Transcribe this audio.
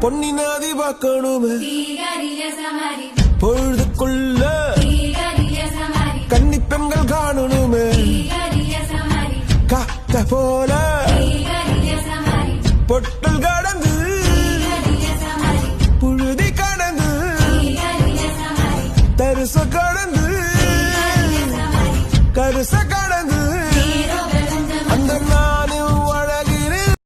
பொன்னி நாதி பார்க்கணுமே பொழுதுக்குள்ள கன்னி பெண்கள் காணணுமே. காத்த போல பொட்டல் கடந்து புழுதி கடந்து தரிசு கடந்து